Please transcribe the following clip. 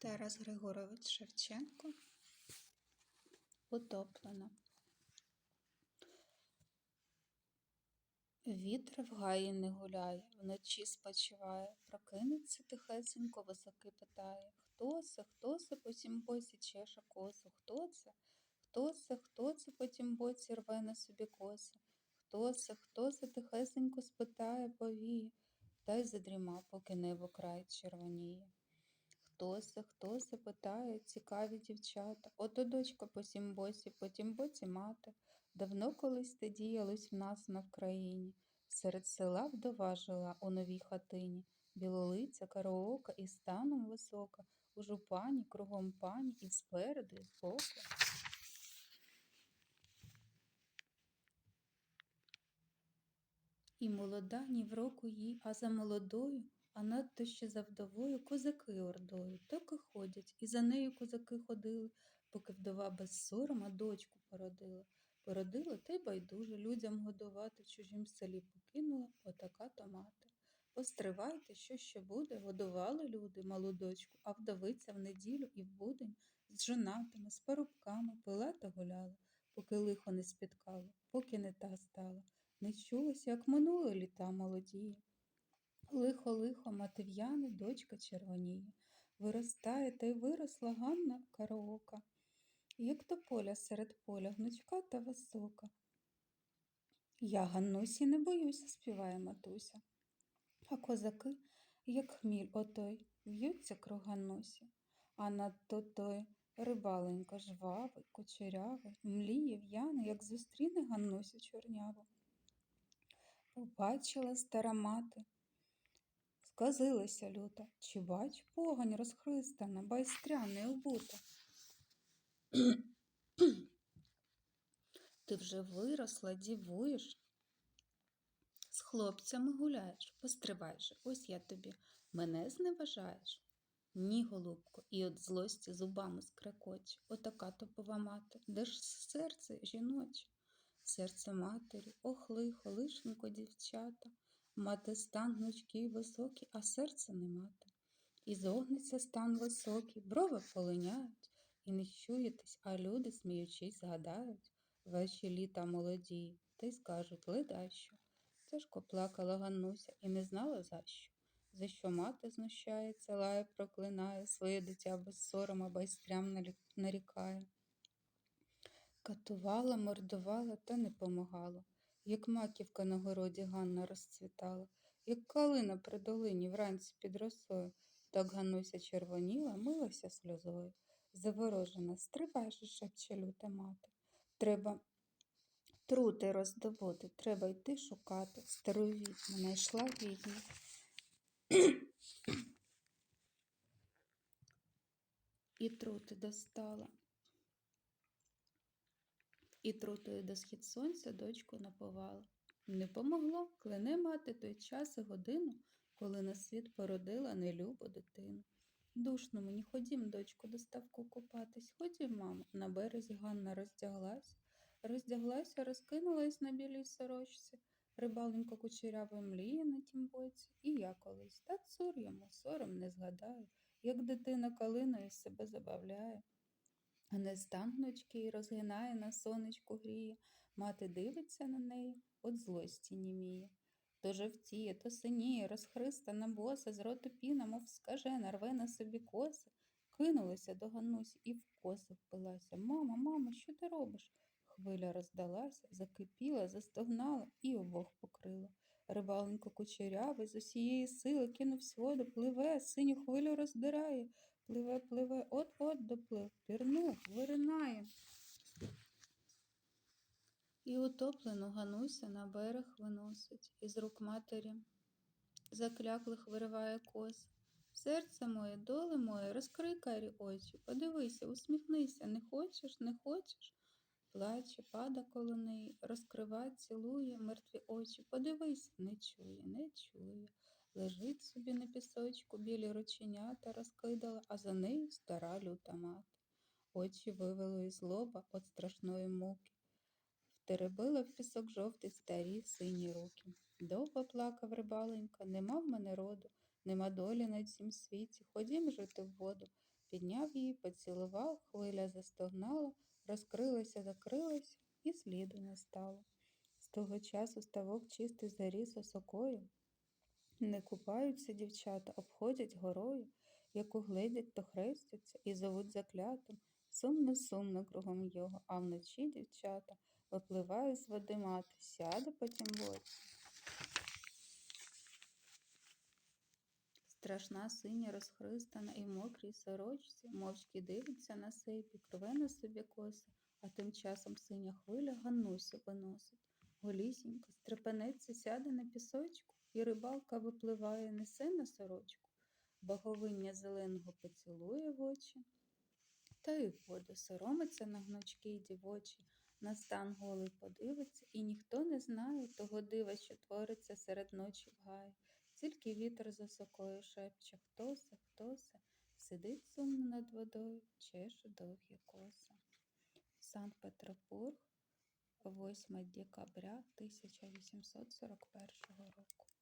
Тарас Григорович Шевченко. Утоплена. Вітер в гаї не гуляє, вночі спочиває, прокинеться тихесенько, високи питає. Хто це, хто це по тім боці чеше косу? Хто це? Хто це, хто це по тім боці рве на собі коси? Хто це, хто це тихесенько спитає, повіє, та й задрімав, поки небо край червоніє. Хто це, хто це питає, цікаві дівчата. Ото дочка по сім боці, по тім боці мати. Давно колись те діялось в нас на Вкраїні. Серед села вдова жила у новій хатині. Білолиця, караока і станом висока. У жупані, кругом пані, і спереду, і збоку. І молода ні в року їй, а за молодою, а надто ще за вдовою козаки ордою. Так і ходять, і за нею козаки ходили, поки вдова без сорома дочку породила. Породила та й байдуже людям годувати в чужім селі покинула отака то мати. Постривайте, що ще буде, годували люди малу дочку, а вдовиця в неділю і в будень з жонатими, з парубками пила та гуляла, поки лихо не спіткало, поки не та стала. Не чулося, як минули літа молодії. Лихо, лихо, матив'яни, дочка червоніє. Виростає та й виросла Ганна караока. Як то поля серед поля, гнучка та висока. Я Ганнусі не боюся, співає матуся. А козаки, як хміль отой, в'ються круг Ганнусі. А надто той рибаленько жвавий, кучерявий, мліє в'яний, як зустріне Ганнусю чорняву. Побачила стара мати, сказилася люта, чи бач погань розхристана, байстря не обута. Ти вже виросла, дівуєш, з хлопцями гуляєш, постривай же, ось я тобі. Мене зневажаєш. Ні, голубко, і от злості зубами скрекоче, отака топова мати, де ж серце жіноче? Серце матері, ох лихо, лишенько дівчата, мати стан гнучкий високий, а серця не мати. І зогнеться стан високий, брови полиняють, і не чуєтесь, а люди, сміючись, згадають ваші літа молоді, та й скажуть ледащо. Тяжко плакала Ганнуся і не знала за що. За що мати знущається, лає, проклинає, своє дитя без сорома байстрям нарікає. Катувала, мордувала, та не помагало. Як маківка на городі Ганна розцвітала, як калина при долині вранці під росою, так Ганнуся червоніла, милася сльозою. Заворожена, стривай же, шепче люта мати. Треба трути роздобути, треба йти шукати. Стару відьму знайшла її. І трути достала. І трутою до схід сонця дочку наповала. Не помогло, клине мати той час і годину, коли на світ породила нелюбу дитину. Душно мені, ходім, дочку, до ставку купатись. Ходім, мамо. На березі Ганна роздяглась. Роздяглася, розкинулась на білій сорочці. Рибаленько кучерява мліє на тім боці. І я колись. Та цур йому, сором не згадаю, як дитина калиною себе забавляє. Не стан гнучкий розгинає, на сонечку гріє. Мати дивиться на неї, от злості німіє. То жовтіє, то синіє, розхристана боса, з роту піна, мов скажена, рве на собі коси. Кинулася до Ганусі і в коси впилася. Мама, мама, що ти робиш? Хвиля роздалася, закипіла, застогнала і обох покрила. Рибаленько кучерявий з усієї сили кинувсь воду, пливе, синю хвилю роздирає. Пливе, пливе, от-от доплив, пірнув, виринає. І утоплену Гануся на берег виносить, із рук матері закляклих вириває кос. Серце моє, доле моє, розкрий карі очі, подивися, усміхнися, не хочеш, не хочеш. Плаче, пада коло неї, розкрива, цілує мертві очі. Подивись, не чує, не чує. Лежить собі на пісочку, білі рученята розкидала, а за нею стара люта мати. Очі вивело із лоба від страшної муки. Втеребила в пісок жовтий старі сині руки. Довго плакав рибаленька, нема в мене роду, нема долі на цім світі. Ходім жити в воду. Підняв її, поцілував, хвиля застогнала, розкрилася, закрилася, і сліду не стало. З того часу ставок чистий заріс осокою. Не купаються дівчата, обходять горою, як угледять, то хрестяться і зовуть заклятим. Сумно-сумно кругом його, а вночі дівчата випливає з води мати, сяде потім боці. Страшна синя розхристана і в мокрій сорочці, мовчки дивиться на сипі, рве на собі коси, а тим часом синя хвиля Ганнусю виносить. Голісінько стрепенеться, сяде на пісочку, і рибалка випливає, несе на сорочку. Боговиння зеленого поцілує в очі, та й в воду соромиться на гнучки й дівочі, на стан голий подивиться, і ніхто не знає того дива, що твориться серед ночі в гаї. Тільки вітер за сокою шепче, хто се, хто се, сидить сумно над водою, чеше довгі коси. Санкт-Петербург, 8 декабря 1841 року.